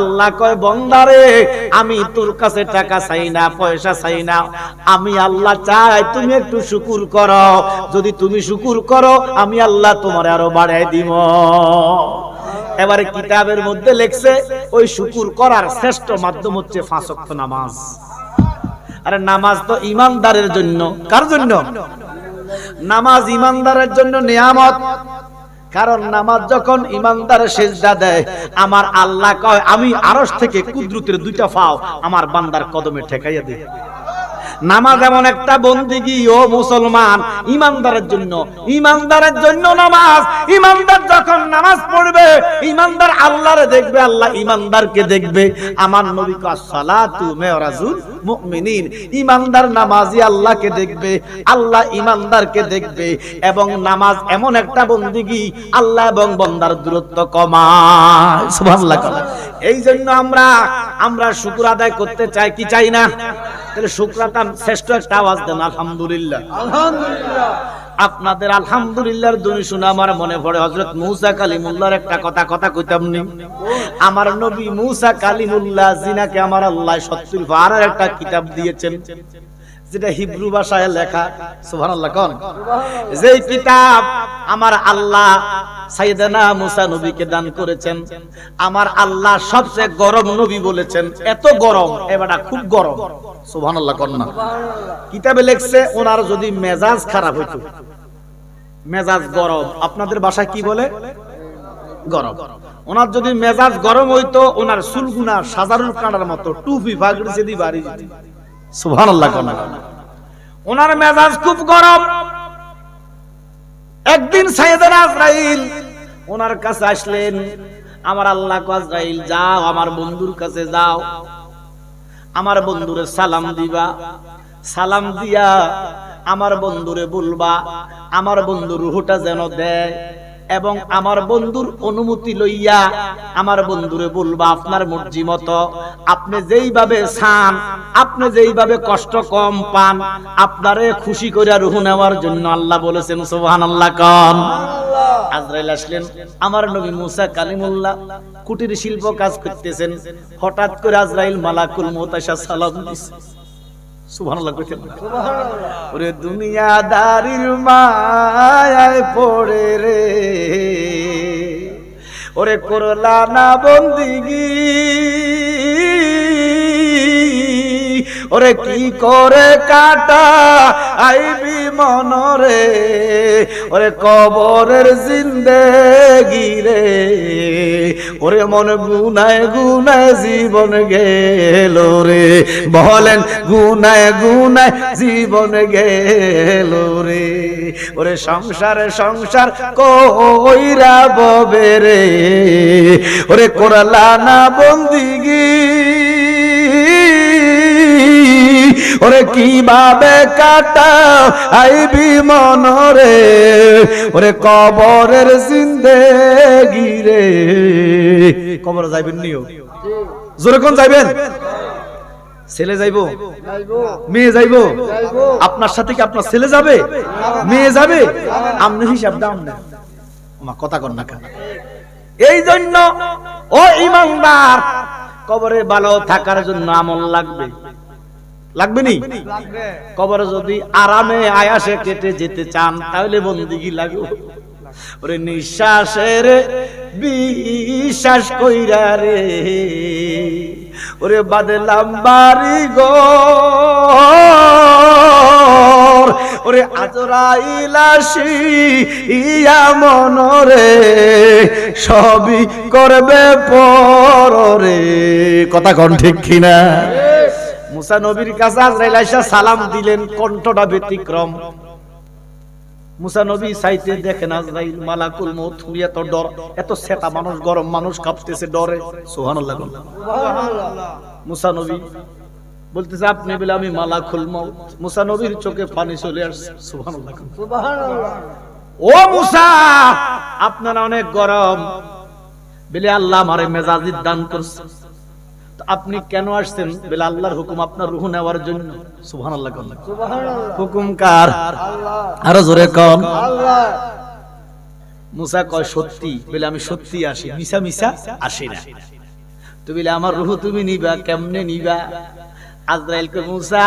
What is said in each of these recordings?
আল্লাহ কয়, বন্দারে, আমি তোর কাছে টাকা চাই না, পয়সা চাই না। আমি আল্লাহ চাই, তুমি একটু শুকুর করো। যদি তুমি শুকুর করো, আমি আল্লাহ তোমার আরও বাড়াই দিব। এবারে কিতাবের মধ্যে লেখছে, ওই শুকুর করার শ্রেষ্ঠ মাধ্যম হচ্ছে ফাঁসক্ত নামাজ। আরে নামাজ তো ইমানদারের জন্য। কার জন্য? নামাজ ইমানদারের জন্য নিয়ামত। কারণ নামাজ যখন ইমানদার সেজদা দেয়, আমার আল্লাহ কয়, আমি আরশ থেকে কুদরতের দুইটা ফাও আমার বান্দার কদমে ঠেকাইয়া দিই। নামাজ এমন একটা বন্দিগি, ও মুসলমান, ইমানদারের জন্য। ইমানদারের জন্য নামাজ। ইমানদার যখন নামাজ পড়বে, ইমানদার আল্লাহরে দেখবে, আল্লাহ ইমানদারকে দেখবে। আমার নবী কা সালাতু মেরাজুল মুমিনিন। ইমানদার নামাজি আল্লাহকে দেখবে, আল্লাহ ইমানদারকে দেখবে। এবং নামাজ এমন একটা বন্দিগি, আল্লাহ এবং বন্দার দূরত্ব কমায়। সুবহানাল্লাহ এই জন্য আমরা আমরা শুকর আদায় করতে চাই কি চাই না? তাহলে শুক্রাতাম শ্রেষ্ঠ একটা আওয়াজ দেন আলহামদুলিল্লাহ। দুই আপনাদের আলহামদুলিল্লাহর দুই শুনে আমার মনে পড়ে হজরত মুসা কালিমুল্লাহর একটা কথা কথা কইতাম নি? আমার নবী মুসা কালিমুল্লাহ জিনাকে আমার আল্লাহ সত্যি আর একটা কিতাব দিয়েছেন। যেটা হিব্রু ভাষায় লেখা সুবহানাল্লাহ কোন? যেই কিতাব আমার আল্লাহ সাইয়েদানা মুসা নবীকে দান করেছেন আমার আল্লাহ সবচেয়ে গরম নবী বলেছেন। এত গরম খুব গরম। সুবহানাল্লাহ কোন না? কিতাবে লেখছে ওনার যদি মেজাজ খারাপ হইতো। মেজাজ গরম। আপনাদের বাসায় কি বলে? গরম। ওনার যদি মেজাজ গরম হইতো ওনার চুলগুনা সাজারুল কাঁটার মতো টুপি ফাগড়ি যদি বাড়ি যেত। ওনার মেজাজ খুব গরম। একদিন ওনার কাছে আসলেন, আমার আল্লাহ আজরাইল, যাও, আমার বন্ধুর কাছে যাও। আমার বন্ধুরে সালাম দিবা। সালাম দিয়া আমার বন্ধুরে বলবা, আমার বন্ধুর রুহটা যেন দেয়। এবং আমার বন্ধুর অনুমতি লইয়া আমার বন্ধুরে বলবা, আপনার মর্জি মতো, আপনি যেইভাবে চান, আপনি যেইভাবে কষ্ট কম পান, আপনারে খুশি করে রুহ নেওয়ার জন্য আল্লাহ বলেছেন সোহান আল্লাহ কন আমার নবী মুসা কালিমুল্লাহ কুটির শিল্প কাজ করতেছেন। হঠাৎ করে আজরাইল মালাকুল মোতাশা সালাম সুবহানাল্লাহ কইতেন? ওরে দুনিয়াদারির মায়ায় পড়ে রে ওরে করলা না বন্দিগি ওরে কি করে কাটা? আইবি মনরে। ওরে কবরের জিন্দেগি রে। ওরে মন গুনায় গুনায় জীবন গেল রে। বলেন গুনায় গুনায় জীবন গেল রে। ওরে সংসারে সংসার কইরা ববে রে। ওরে কোরলা না বন্দিগি। ওরে কীভাবে কাটা আইবি মনরে। ওরে কবরের জিন্দেগি রে। কবর যাইবেন নিও। জোরে কোন যাইবেন? ছেলে যাইবো? মেয়ে যাইবো? আপনার সাথে কি আপনার ছেলে যাবে? মেয়ে যাবে? আমনে হিসাব দাম না। আমার কথা কর না কেন? এই জন্য ও ইমানদার, কবরে ভালো থাকার জন্য আমল লাগবে। লাগবে নি? কবরে যদি আরামে আয়াসে কেটে যেতে চান তাহলে বন্দিগি লাগবে। ওরে নিঃশ্বাসের বিশ্বাস কইরা রে। ওরে বাদলাম বাড়ি গো ওরে আজরাইলাসি ইয়া মনরে সবই করবে পরে কথা কন ঠিক কিনা? মুসা নবীর কাছে আজরাইল আইসা সালাম দিলেন কণ্ঠটা ব্যতিক্রম। মুসা নবী সাইতে দেখেন আজরাইল মালাকুল মউত শুনি এত ডর। এত সেটা মানুষ গরম মানুষ কাঁপতেছে ডরে। সুবহানাল্লাহ সুবহানাল্লাহ। মুসা নবী বলতেছে আপনি বলে আমি মালাকুল মউত। মুসা নবীর চোখে পানি চলে আসছে। সুবহানাল্লাহ সুবহানাল্লাহ। ও মুসা আপনারা অনেক গরম। বলে আল্লাহ আমারে মেজাজিদ দান করছে। আপনি কেন আসছেন? বলে আল্লাহর হুকুম আপনার রুহ নেওয়ার জন্য। বলেন। সুবহানাল্লাহ হুকুম কার? আরও জোরে কম। মুসা কয়, সত্যি। বলে, আমি সত্যি আসি। মিশা মিশা আসি না। তুমি আমার রুহ তুমি নিবা, কেমনে নিবা? আজরাইল কে মুসা,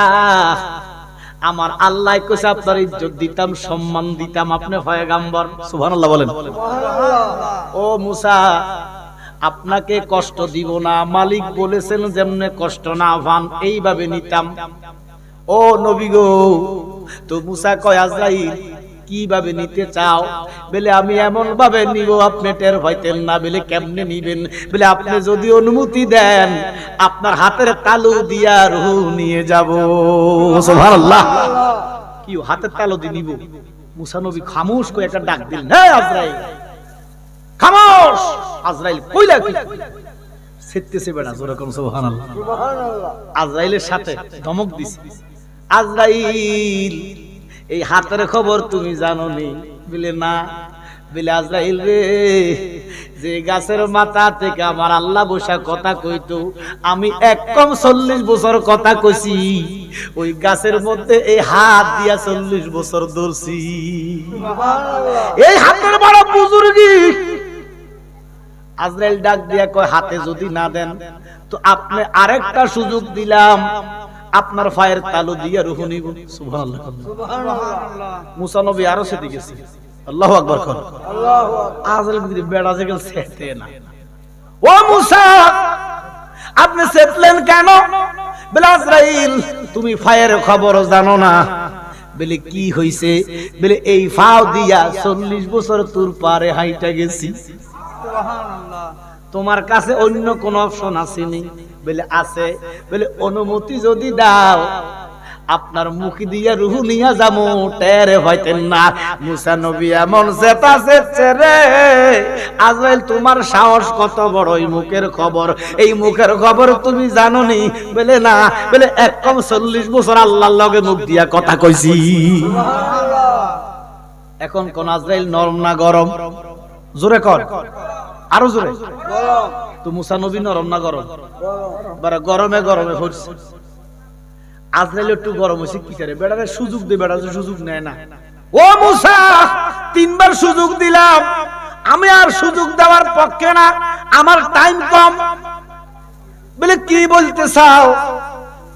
আমার আল্লাহ কইছে আপনার ইজ্জত দিতাম, সম্মান দিতাম, আপনি পয়গাম্বর। সুবহানাল্লাহ বলেন। ও মুসা আপনাকে কষ্ট দিব না। মালিক বলেছেন, যেমনে কষ্ট না পান, এইভাবে নিতাম। ও নবী গো, তো মুসা কয়, আজরাইল, কীভাবে নিতে চাও? বলে, আমি এমন ভাবে নিব, আপনি টের পাইতেন না। বলে, কেমনে নিবেন? বলে, আপনি যদি অনুমতি দেন, আপনার হাতের তালু দিয়া রুহ নিয়ে যাব। সুবহানাল্লাহ। কি, হাতের তালু দিয়ে নিব? মুসা নবী খামোশ করে একটা ডাক দিলেন হ্যাঁ আজরাইল, খামোশ! আজরাইল কইলা কি বেড়া সুবহানাল্লাহ। সুবহানাল্লাহ। আজরাইলের সাথে ধমক দিছে। আজরাইল এই হাতের খবর তুমি জানো নি? বলে না। বলে আজরাইল রে যে গাছের মাথা থেকে আমার আল্লাহ বসা কথা কইতো আমি এক কম চল্লিশ বছর কথা কইছি। ওই গাছের মধ্যে এই হাত দিয়া চল্লিশ বছর ধরছি। এই হাতের বড় বুজুর্গি আজরাইল ডাক দিয়া কয় হাতে যদি না দেন তো আপনি আরেকটা সুযোগ দিলাম। আপনার ফায়ের তালু দিয়া রুহু নিব। সুবহানাল্লাহ। সুবহানাল্লাহ মুসা নবী আরও সেটি গেছে। আল্লাহু আকবার কর। আল্লাহু আজরাইল বিক্রি বেড়া যে গেল সেতে না। ও মুসা আপনি সেতলেন কেন? বলে আজরাইল তুমি ফায়ের খবর জানো না। বলে কি হইছে? বলে এই ফাও দিয়া চল্লিশ বছর তোর পারে হাইটা গেছি। তোমার কাছে অন্য কোন অপশন আসেনি। বলে আছে। বলে অনুমতি যদি দাও আপনার মুখ দিয়া রুহু নিয়া যামু টেরে হইতেন না। মুসা নবী এমন জেতা সেচ্ছে রে। আজরাইল তোমার সাহস কত বড় এই মুখের খবর? এই মুখের খবর তুমি জানো নি বলে না। বলে এক কম চল্লিশ বছর আল্লাহর লগে মুখ দিয়া কথা কইছি। সুবহানাল্লাহ। এখন কোন আজরাইল নরম না গরম? জোরে কর। আরও জোরে। তো মুসা নবী নরম না গরম? গরম গরমে একটু গরম হয়েছে, কি করে? বেড়ারে সুযোগ সুযোগ নেয় না। ও মুসা, তিনবার সুযোগ দিলাম। আমি আর সুযোগ দেওয়ার পক্ষে না, আমার টাইম কম। বলে, কি বলতে চাও?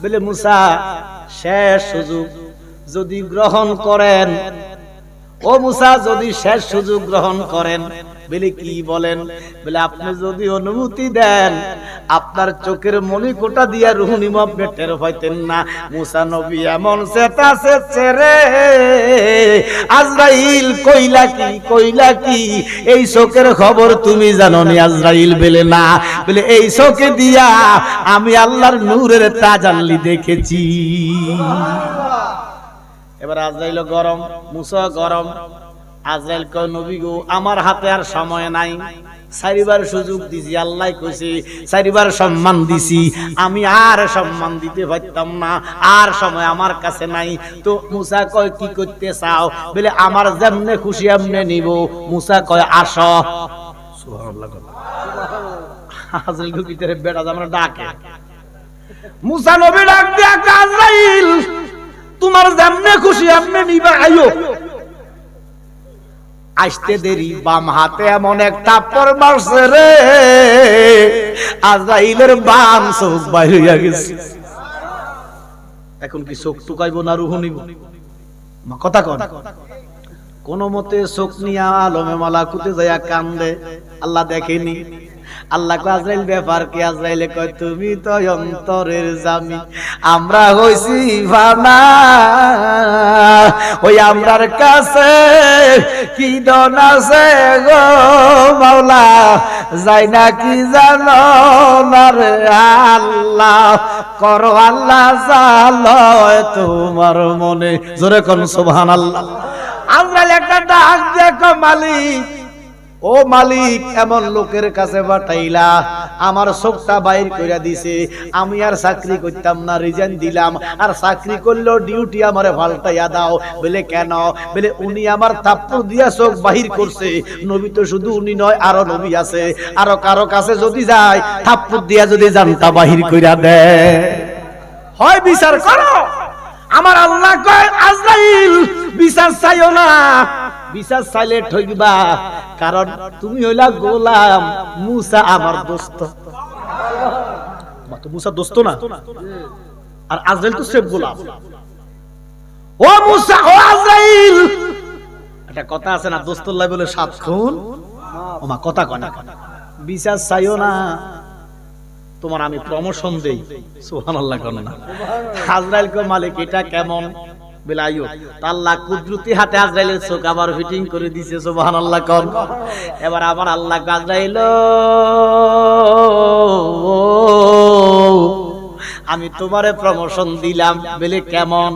বলে, মুসা, শেষ সুযোগ যদি গ্রহণ করেন ও মুসা, যদি শেষ সুযোগ গ্রহণ করেন, বলে কি বলেন? বলে, আপনি যদি অনুমতি দেন, আপনার চোখের মণিকোটা দিয়া রুহনিম আপনি টের পাইতেন না। মুসা নবী এমন সেতা সেচ্ছে রে। আজরাইল কইলা কি কইলা কি? এই চোখের খবর তুমি জানো নি আজরাইল বেলে না। বলে, এই চোখে দিয়া আমি আল্লাহর নূরের তাজাল্লি দেখেছি। এবার আজরাইল গরম, মুসা গরম। আজরাইল কয়, নবী গো, আমার হাতে আর সময় নাই। চারিবার সুযোগ দিছি, আল্লাহ কইছে, চারিবার সম্মান দিছি। আমি আর সম্মান দিতে পারতাম না, আর সময় আমার কাছে নাই। তো মুসা কয়, কি করতে চাও? বলে, আমার যেমনে খুশি, এমনে নিব। মুসা কয়, আস। আজরাইল ভিতরে বেড়া আমরা ডাকে। মুসা নবী ডাক দিয়া, আজরাইল তোমার যেমনে খুশি এমনি নিবা, আইও। আসতে দেরি, বাম হাতে এমন এক থাপ্পড় মারছে রে। আজরাইলের বাম চোখ বাইরে হইয়া গেছে। এখন কি চোখ টুকাইব না রুহু নিব? কথা কন। কোন মতে চোখ নিয়া আলমে মালা কুতে যাইয়া কান্দে। আল্লাহ দেখেনি। আল্লাহ কয়, আজরাইল ব্যাপার কি? আজরাইলে কয়, তুমি তো অন্তরের জামি। আমরা হইছি ফানা। ওই আমরার কাছে কি দন আছে গো মাওলা? যাই না কি জানো না রে আল্লাহ, করো আল্লাহ জালয় তোমার মনে। জোরে কোন, সুবহানাল্লাহ। আজরাইল একটা ডাক দেখো মালিক। ও মালিক, এমন লোকের কাছে পাঠাইলা। আমার চোখটা বাইর কইরা দিছে। আমি আর চাকরি করতাম না, রিজাইন দিলাম। আর চাকরি করলেও ডিউটি আমারে পাল্টাইয়া দাও। বলে, কেন? বলে, উনি আমার থাপ্পড় দিয়া চোখ বাহির করছে। নবী তো শুধু উনি নয়, আরও নবী আছে। আরও কারও কাছে যদি যায়, থাপ্পড় দিয়া যদি জানতা বাহির কইরা দেয়। হয় বিচার করো। আমার আল্লাহ কয়, আজরাইল, বিচার চাইও না। বিচার চাইলে ঠকবা কারণ তুমি হইলা গোলাম মুসা আমার দোস্ত। তো মুসা দোস্ত না? আর আজরাইল তো সেফ গোলাম। ও মুসা, ও আজরাইল! একটা কথা আছে না দোস্তুল্লাহ বলে সাত খুন? ও মা, কথা কয় না। বিচার চাইও না। তোমার আমি প্রমোশন দেই। সুবহানাল্লাহ কোন না। আজরাইল কো মালিক, এটা কেমন? আল্লাহ হাতে চোখ আবার ফিটিং করে সুবহানাল্লাহ কোন। এবার আবার আল্লাহ আমি তোমারে প্রমোশন দিলাম। বলে, কেমন?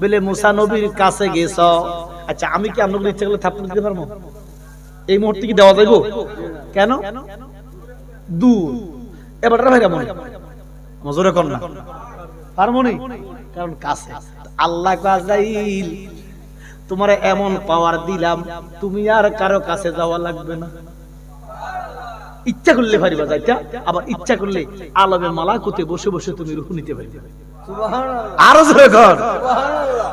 বলে, মুসা নবীর কাছে গেছ। আচ্ছা আমি কি আপনার ইচ্ছা করলে থাপ্পড় দিতে পারব? এই মুহূর্তে কি দেওয়া যাইব? কেন? দূর। এবার ভাই মনে মজুরে কর না। পারব নি? কারণ কাছে। আল্লাহ আজাইল তোমার এমন পাওয়ার দিলাম তুমি আর কারও কাছে যাওয়া লাগবে না। ইচ্ছা করলে পারিবা যাইতা আবার ইচ্ছা করলে আলমে মালাকুতে বসে বসে তুমি রুহু নিতে পারিবে সুবহানাল্লাহ। আরও জোরে কর।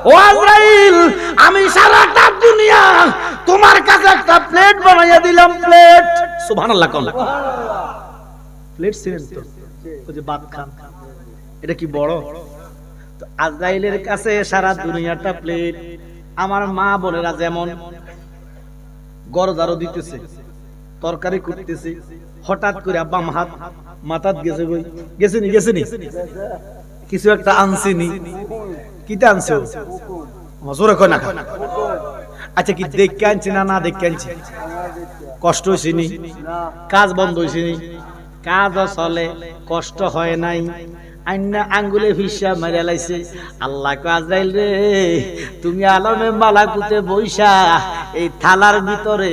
ও আজরাইল আমি সারাটা দুনিয়া তোমার কাছে একটা প্লেট বানাইয়া দিলাম প্লেট সুবহানাল্লাহ কল সুবহানাল্লাহ। প্লেট ছিলেন তো। ওই যে ভাত খান। এটা কি বড়? তো আজরাইলের কাছে সারা দুনিয়াটা প্লেট আমার মা বোনেরা যেমন গরদারও দিতেছে, তরকারি করতেছে, হঠাৎ করে আব্বা মাহাত মাথাত গেছে বই গেছে নি কিছু একটা আনছে নি কিটা আনছে ও? আমার জোরে কয় না আচ্ছা কি দেখকে আনছি না না দেখকে আনছি? কষ্ট হয়েছে নি? কাজ বন্ধ হয়েছে নি? কাজও চলে, কষ্ট হয় নাই। আইনা আঙ্গুলে হিসা মেরে লাইছে। আল্লাহ কাজরাইল রে, তুমি আলমে মালাকুতে বৈশা এই থালার ভিতরে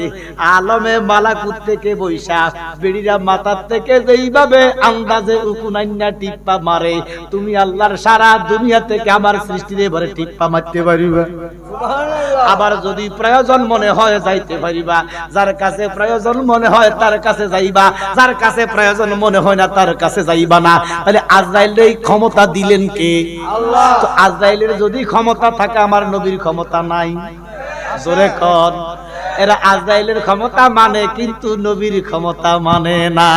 আলমে মালাকুত থেকে বৈশা বেড়িরা মাথার থেকে যেইভাবে আন্দাজে উকুনাইনা টিপ্পা মারে, তুমি আল্লাহর সারা দুনিয়া থেকে আমার সৃষ্টির এবারে টিপ্পা মারতে পারিবা। আবার যদি প্রয়োজন মনে হয় যাইতে পারিবা যার কাছে প্রয়োজন মনে হয় তার কাছে যাইবা যার কাছে প্রয়োজন মনে হয় না তার কাছে যাইবা না। তাহলে আজরাইল এই ক্ষমতা দিলেন কে? তো আজরাইলের যদি ক্ষমতা থাকে আমার নবীর ক্ষমতা নাই। জোরে কর এরা আজরাইলের ক্ষমতা মানে কিন্তু নবীর ক্ষমতা মানে না।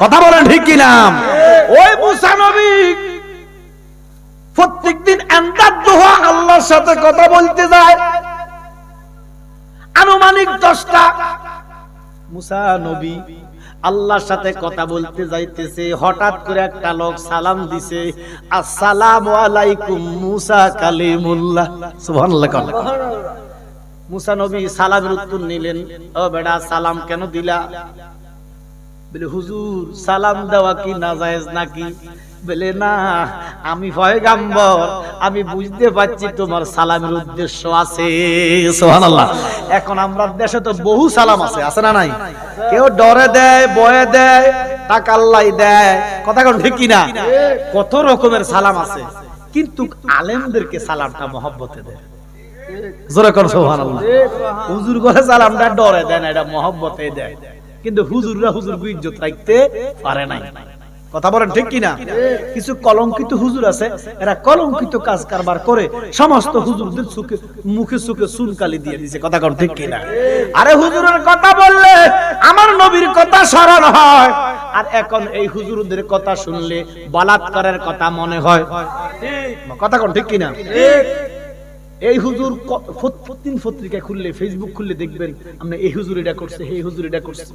কথা বলেন ঠিক কিনা? ওই মুসা নবী প্রত্যেকদিন এন্দার দোহা আল্লাহর সাথে কথা বলতে যায়। আনুমানিক দশটা। মুসা নবী আল্লাহর সাথে কথা বলতে যাইতেছে, হঠাৎ করে একটা লোক সালাম দিছে, আসসালামু আলাইকুম মুসা কালিমুল্লাহ। সুবহানাল্লাহ মুসা নবী সালামের উত্তর নিলেন, ও বেটা, সালাম কেন দিলা? বলে, হুজুর, সালাম দেওয়া কি না নাজায়েজ নাকি? বলে, না, আমি পয়গাম্বর, আমি বুঝতে পারছি তোমার সালামের উদ্দেশ্য আছে। সুবহানাল্লাহ। এখন আমরা দেশে তো বহু সালাম আছে আছে না নাই? কেউ ডরে দেয়, বয়ে দেয় টাকাল্লাই দেয়, কথা কোন ঠিক কিনা? কত রকমের সালাম আছে, কিন্তু আলেমদেরকে সালামটা মহব্বতে দেয়। জোরে কর সুবহানাল্লাহ। হুজুর করে সালামটা ডরে দেয় না, এটা মহব্বতে দেয়। কিন্তু হুজুররা হুজুর ইজ্জত রাখতে পারে নাই। কথা বলেন ঠিক কিনা? কিছু কলঙ্কিত হুজুর আছে, এরা কলঙ্কিত কাজ কারবার করে, সমস্ত হুজুরদের চোখে, মুখে চোখে চুনকালি দিয়ে দিছে। কথা কোন ঠিক কিনা? আরে হুজুরের কথা বললে আমার নবীর কথা স্মরণ হয়। আর এখন এই হুজুরদের কথা শুনলে, বলাৎকারের কথা মনে হয়। কথা কোন ঠিক কিনা? এই হুজুর প্রতিদিন পত্রিকা খুললে ফেসবুক খুললে দেখবেন আপনি এই হুজুর এটা করছে এই হুজুর এটা করছে।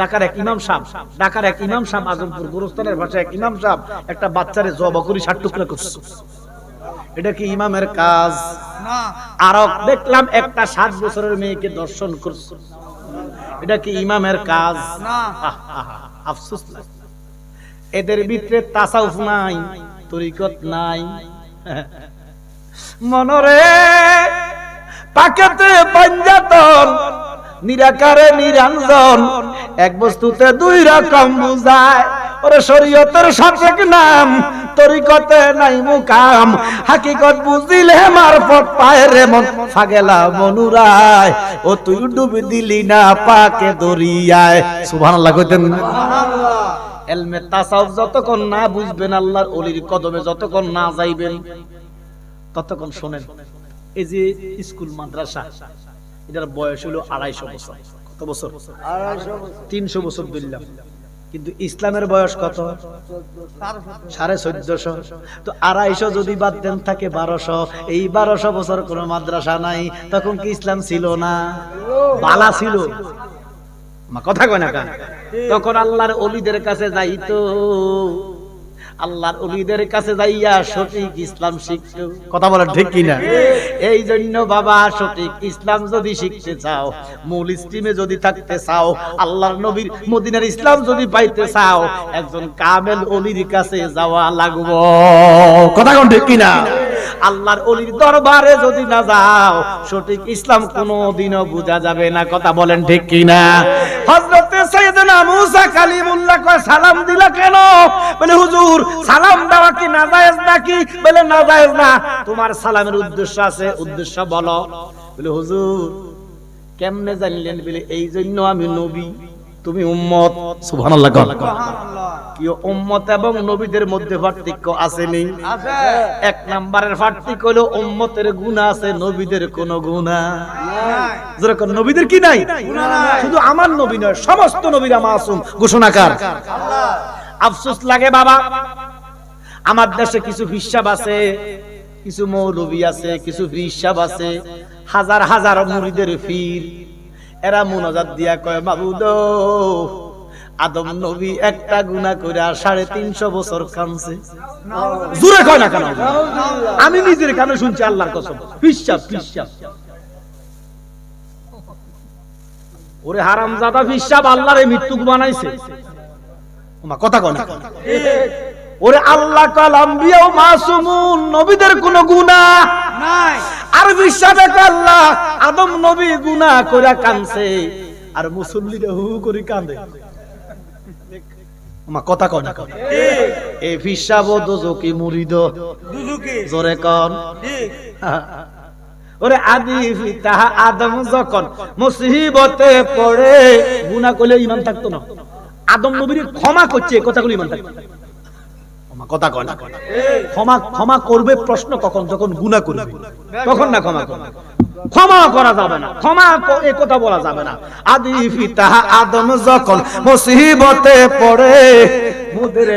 ঢাকার এক ইমাম সাহেব ঢাকার এক ইমাম সাহেব আজমপুর গোরস্থানের ভাষায় এক ইমাম সাহেব একটা বাচ্চারে জবা করি ষাট টুকরা করছে। এটা কি ইমামের কাজ? আর দেখলাম একটা সাত বছরের মেয়েকে দর্শন করছে। এটা কি ইমামের কাজ? আফসোস। এদের ভিতরে তাসাউফ নাই তরিকত নাই। মনরে পাকেতে পাঞ্জাতন নিরাকারে নিরঞ্জন, এক বস্তুতে দুই রকম বুঝায়। ওরে শরীয়তের সঠিক নাম, তরিকতে নাই মুকাম। হাকিকত বুঝিলে মারফত পায় রে মন, ফাগেলা মনুরায়। ও তুই ডুবি দিলি না পাকে দরিয়ায়। সুবহানাল্লাহ কইতেন। এলমে তাসাউফ যতক্ষণ না বুঝবেন, আল্লাহর অলির কদমে যতক্ষণ না যাইবেন ততক্ষণ শোনেন এই যে স্কুল মাদ্রাসা এটার বয়স হলো আড়াইশো বছর। কত বছর? তিনশো বছর ধরলাম কিন্তু ইসলামের বয়স কত? সাড়ে চোদ্দশো। তো আড়াইশো যদি বাদ দেন থাকে বারোশো। এই বারোশো বছর কোনো মাদ্রাসা নাই তখন কি ইসলাম ছিল না? বালা ছিল। কথা কয় না তখন আল্লাহর অলিদের কাছে যাইতো। আল্লাহর অলিদের কাছে যাইয়া সঠিক ইসলাম শিখতো কথা বলেন ঠিক কিনা? এই জন্য বাবা সঠিক ইসলাম যদি শিখতে চাও মূল স্ট্রিমে যদি থাকতে চাও আল্লাহর নবীর মদিনার ইসলাম যদি পাইতে চাও একজন কামেল অলির কাছে যাওয়া লাগবো। কথা কোন ঠিক কিনা? আল্লাহর অলির দরবারে যদি না যাও সঠিক ইসলাম কোনোদিনও বোঝা যাবে না। কথা বলেন ঠিক কিনা? হযরতে সাইয়েদনা মুসা কালিমুল্লাহ কয় সালাম দিলা কেন? বলে হুজুর সালাম দেওয়া কি নাজায়েজ নাকি? বলে নাজায়েজ না। তোমার সালামের উদ্দেশ্য আছে। উদ্দেশ্য বলো। বলে হুজুর কেমনে জানলেন? বলে এই জন্য আমি নবী তুমি উম্মত। সুবহানাল্লাহ। কি উম্মত এবং নবীদের মধ্যে পার্থক্য আছে। এক নাম্বারের পার্থক্য হলো উম্মতের গুনাহ আছে নবীদের কোনো নাই। যেরকম নবীদের কি নাই? নাই। শুধু আমার নবী নয় সমস্ত নবীরা মাসুম। ঘোষণাকার আল্লাহ। আফসোস লাগে বাবা। আমার দেশে কিছু হিসাব আছে, কিছু মৌলবী আছে, কিছু হিসাব আছে, হাজার হাজার মুড়িদের ফির। এরা মুনাজাত দিয়া কয়, মাবুদ, আদম নবী একটা গুণা করে সাড়ে তিনশো বছর কামছে জোরে কয় না কেন? আমি নিজের কানে শুনছি আল্লাহর কসম। হিসাব হিসাব। ওরে হারাম জাদা হিসাব আল্লাহর এই মৃত্যুক বানাইছে। কথা কয় না। ওরে আল্লাহ কালাম বিয়াও মাসুমুন নবীদের কোনো গুনাহ নাই। আর বিশ্বাস আল্লাহ আদম নবী গুনাহ কানছে আর মুসল্লিরা হু করে কথা কয় না। কয় না। ফিসাব দোজকি মুরিদ। দুজুকি। জোরে কন। ওরে আদি পিতা আদম যখন মুসিবতে পড়ে গুনাহ করলে ইমান থাকতো না। আদম নবীর ক্ষমা করছে কথাগুলি মানতে কথা কয় না। কয় না। ক্ষমা ক্ষমা করবে প্রশ্ন কখন? যখন গুণা করবে। তখন না ক্ষমা করবে? ক্ষমা করা যাবে না। ক্ষমা এ কথা বলা যাবে না। আদি পিতা আদম যখন মুসিবতে পড়ে, মুদের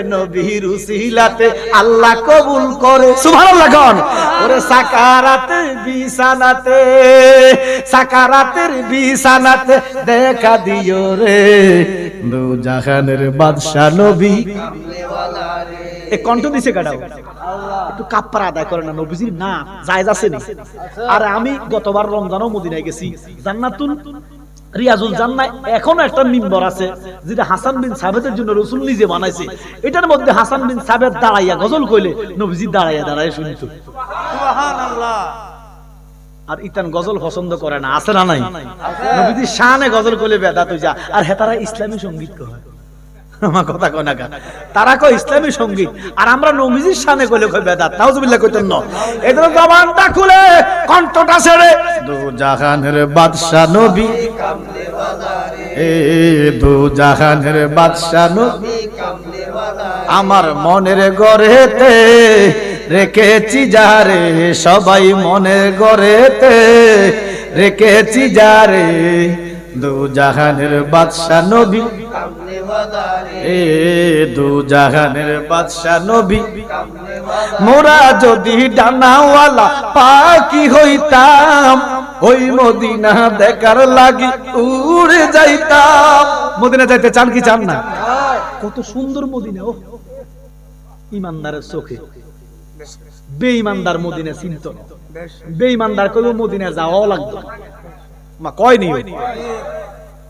আল্লাহ কবুল করে। ওরে সাকারাতের দেখা দিও রে। বাদশা নবী। এ কণ্ঠ দিছে কাটাও একটু কাপ্পার আদায় করে না নবীজির না জায়েজ আছে নি? আর আমি গতবার রমজানও মদিনায় গেছি। জান্নাতুল রিয়াজুল এখনও একটা মিম্বর আছে যেটা হাসান বিন সাবেতের জন্য রসুল নিজে বানাইছে। এটার মধ্যে হাসান বিন সাবেত দাঁড়াইয়া গজল কইলে নবীজি দাঁড়াইয়া দাঁড়াইয়া শুনিত। আর ইতান গজল পছন্দ করে না আছে না নাই? নবীজি শানে গজল কইলে বেদাত হই যা আর হেতারা ইসলামী সংগীত কয় আমার কথা তারা কয় ইসলামী সংগীত আর আমরা নবীজির শানে কইলে কয় বেদাত, নাউজুবিল্লাহ কইতেন না। এদের জবানটা খুলে, কণ্ঠটা ছেড়ে দু জাহানের বাদশা নবী এ দু জাহানের বাদশা নবী আমার মনের গড়েতে রেখেছি যারে, সবাই মনের গড়েতে রেখেছি যারে। দু জাহানের বাদশা নবী। এ দু জাহানের বাদশা নবী। মোরা যদি ডানাওয়ালা পাখি হইতাম, ওই মদিনা দেখার লাগি উড়ে যাইতাম। মদিনা যাইতে চান কি চান না? কত সুন্দর মদিনা ও। ইমানদারের চোখে। বেঈমানদার মদিনা চিন্ত না। বেঈমানদার কইলো মদিনা যাওয়াও লাগতো। মা, কয় নি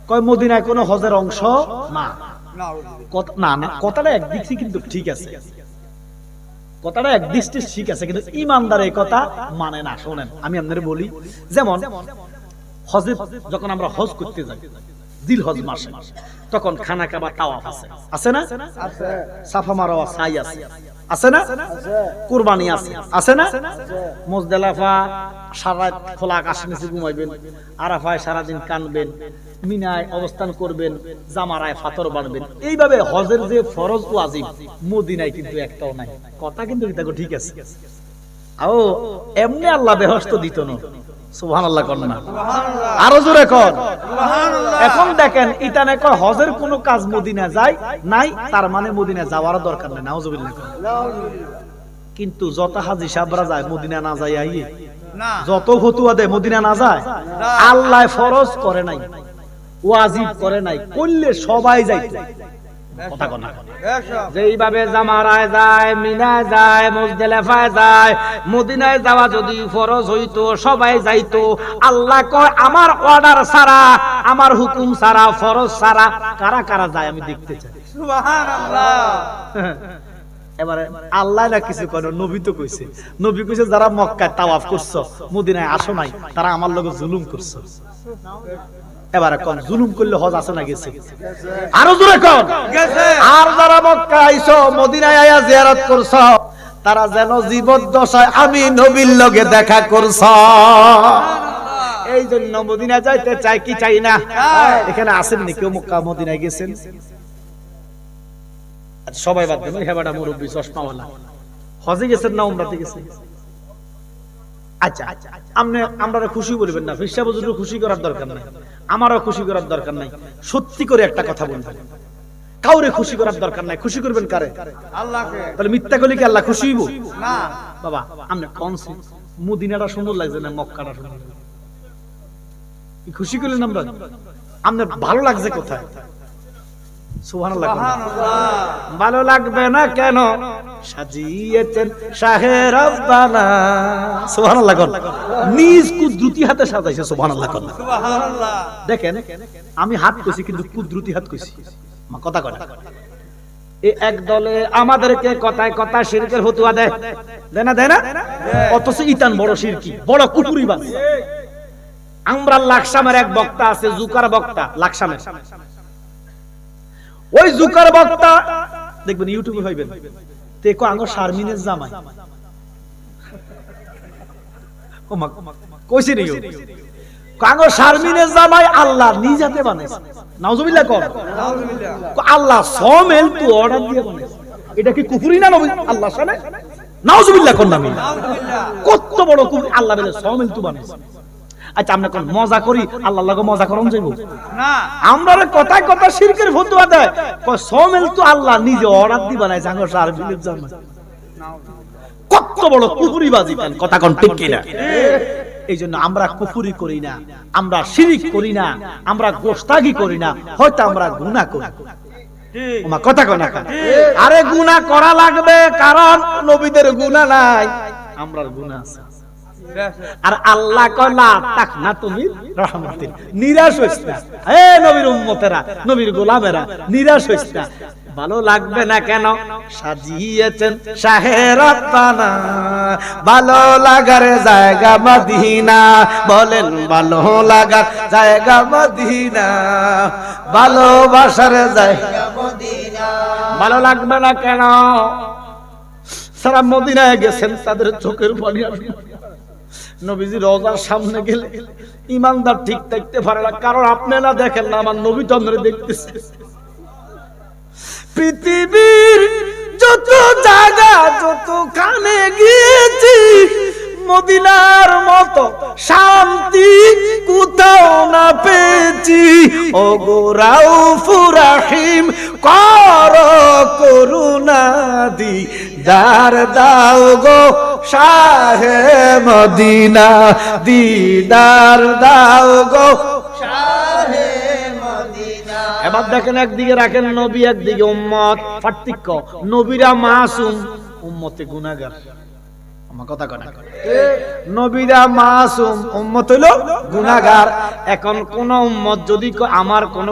কয়, মদিনায় কোনো হজের অংশ? না না না, কথাটা একদিক কিন্তু ঠিক আছে। কথাটা একদৃষ্টি ঠিক আছে, কিন্তু ইমানদার এই কথা মানে না, শোনেন। আমি আপনাদের বলি, যেমন হজে যখন আমরা হজ করতে যাই মাসে। তখন খানা কাবা তাওয়াফ আছে। আছে না? সাফা মারোয়া সাই আছে। আছে। না? কুরবানি আছে। আছে না? মুজদালাফা সারা খোলা আকাশের নিচে ঘুমাইবেন আরাফায় সারাদিন কানবেন মিনায় অবস্থান করবেন জামারায় ফাতর বাড়বেন এইভাবে হজের যে ফরজ ও আজিম মদিনায় কিন্তু একটাও নাই। কথা কিন্তু দেখো ঠিক আছে। আও এমনি আল্লাহ বেহস্ত দিত না। সুবহানাল্লাহ কর না। আরও জোরে কর। এখন দেখেন ইতানে কয় হজের কোনো কাজ মদিনা যায় নাই তার মানে মদিনা যাওয়ার দরকার নেই। নাউজুবিল্লাহ কিন্তু যত হাজি সাবরা যায় মদিনা না যায় আইয়ে। যত ফতুয়া দেয় মদিনা না যায়। আল্লাহ ফরজ করে নাই ওয়াজিব করে নাই করলে সবাই যাইতো। কথা কর যেইভাবে জামারায় যায় মিনায় যায় মুজদেলেফায় যায় মদিনায় যাওয়া যদি ফরজ হইতো সবাই যাইতো আল্লাহ কয় আমার অর্ডার ছাড়া আমার হুকুম ছাড়া ফরজ ছাড়া কারা কারা যায় আমি দেখতে চাই। সুবহানাল্লাহ। এবারে আল্লাহ না কিছু কেন নবী তো কইছে। নবী কইছে যারা মক্কায় তাওয়াফ করছ মদিনায় আসো নাই তারা আমার লগে জুলুম করছ। এবারে কোন? জুলুম করলে হজ আছে না গেছে? আরও জোরে কোন? আর যারা মক্কা আইছো মদিনায় আয়া জিয়ারত করছ তারা যেন জীবদ্দশায় আমি নবীর লগে দেখা করছ। এই জন্য মদিনা যাইতে চাই কি চাই না? এখানে আসেন নি কেউ মক্কা মদিনায় গেছেন? আচ্ছা, সবাই বাদ দেন। হেবাটা মুরব্বী চশমাওয়ালা। হজে গেছেন না উমরাতে গেছেন? আচ্ছা আপনি আমরা খুশি বলবেন না। ফিরসা বুজুর্গ খুশি করার দরকার নাই। আমারও খুশি করার দরকার নাই। সত্যি করে একটা কথা বলবেন কাউরে খুশি করার দরকার নাই। খুশি করবেন কারে? আল্লাহকে। তাহলে মিথ্যা করলে কি আল্লাহ খুশি হইব? না। বাবা আমি কোন মুদিনাটা সুন্দর লাগছে না মক্কাটা সুন্দর কি খুশি করলেন আমরা? আপনার ভালো লাগছে কোথায়? ভালো লাগবে না কেন? সাজিয়েছেন শাহে রব্বানা। নিজ কুদরতি হাতে সাজাইছে সুবহানাল্লাহ দেখেন আমি হাত কইছি কিন্তু কুদরতি হাত কইছি। কথা এই এক দলে আমাদেরকে কথায় কথা শিরকের ফতুয়া দেয়। দেয় না দেয় না? অথচ ইতান বড় শিরকি বড় কুপুরি বাস আমরা লাকসামের এক বক্তা আছে জুকার বক্তা লাকসামের। ওই জুকার বক্তা। দেখবেন ইউটিউবে হইবেন। তেকো আঙ্গ শারমিনের জামাই। কইছে শারমিনের জামাই আল্লাহ নিজাতে বানাইছে। নাউজুবিল্লাহ কর। আল্লাহ সমেল তু অর্ডার দিয়ে বানাইছে। এটা কি কুফরি না নবী? আল্লাহ সামনে নাউজুবিল্লাহ কর নামি। কত বড় কুফরি, আল্লাহ বলে সমেল তু বানাইছে। আচ্ছা আমরা কোন মজা করি? আল্লাহ লাগে মজা করন যাইব। না। আমরা কথায় কথা শিরকের ফতুয়া দেয়। কয় সমেল তো আল্লাহ নিজে অর্ডার দি বানাইছে আঙ্গ শারমিনের জামাই। কত বড় কুফুরিবাজি কেন কথা কোন ঠিক কিনা? এই জন্য আমরা কুফুরি করি না আমরা শিরিক করি না আমরা গোস্তাগি করি না হয়তো আমরা গুনাহ করি। কথা কেন? আরে গুনাহ করা লাগবে কারণ নবীদের গুনাহ নাই। আমরার গুনাহ আছে। আর আল্লাহ কলা তাক না তুমি রহমতিন। নিরাশ হইস না। এ নবীর উম্মতেরা, নবীর গোলামেরা, নিরাশ হইস না। ভালো লাগবে না কেন? সাজিয়েছেন শাহেরাতানা ভালো লাগার জায়গা মদিনা। বলেন, ভালো লাগার জায়গা মদিনা। ভালোবাসার জায়গা ভালো লাগবে না কেন? সারা মদিনায় গেছেন, তাদের চোখের পানি আসবে নবীজি রোজার সামনে গেলে ইমানদার ঠিক থাকতে পারে না। কারণ আপনি না দেখেন না, আমার নবী চন্দ্রে দেখতেছে। পৃথিবীর যত জায়গা যত কানে গিয়েছি, মদিনার মতো শান্তি কোথাও না পেয়েছি। ও গোরাও ফুরাহিম কর করুণা দি দার দাও গো শাহে মদিনা দিদার দাও গো। এবার দেখেন একদিকে রাখেন নবী একদিকে উম্মত। পার্থক্য নবীরা মাসুম উম্মতে গুনাগার আমার কথা কথা নবীরা মাসুম উম্মত হইল গুনাহগার। এখন কোন উম্মত যদি আমার কোন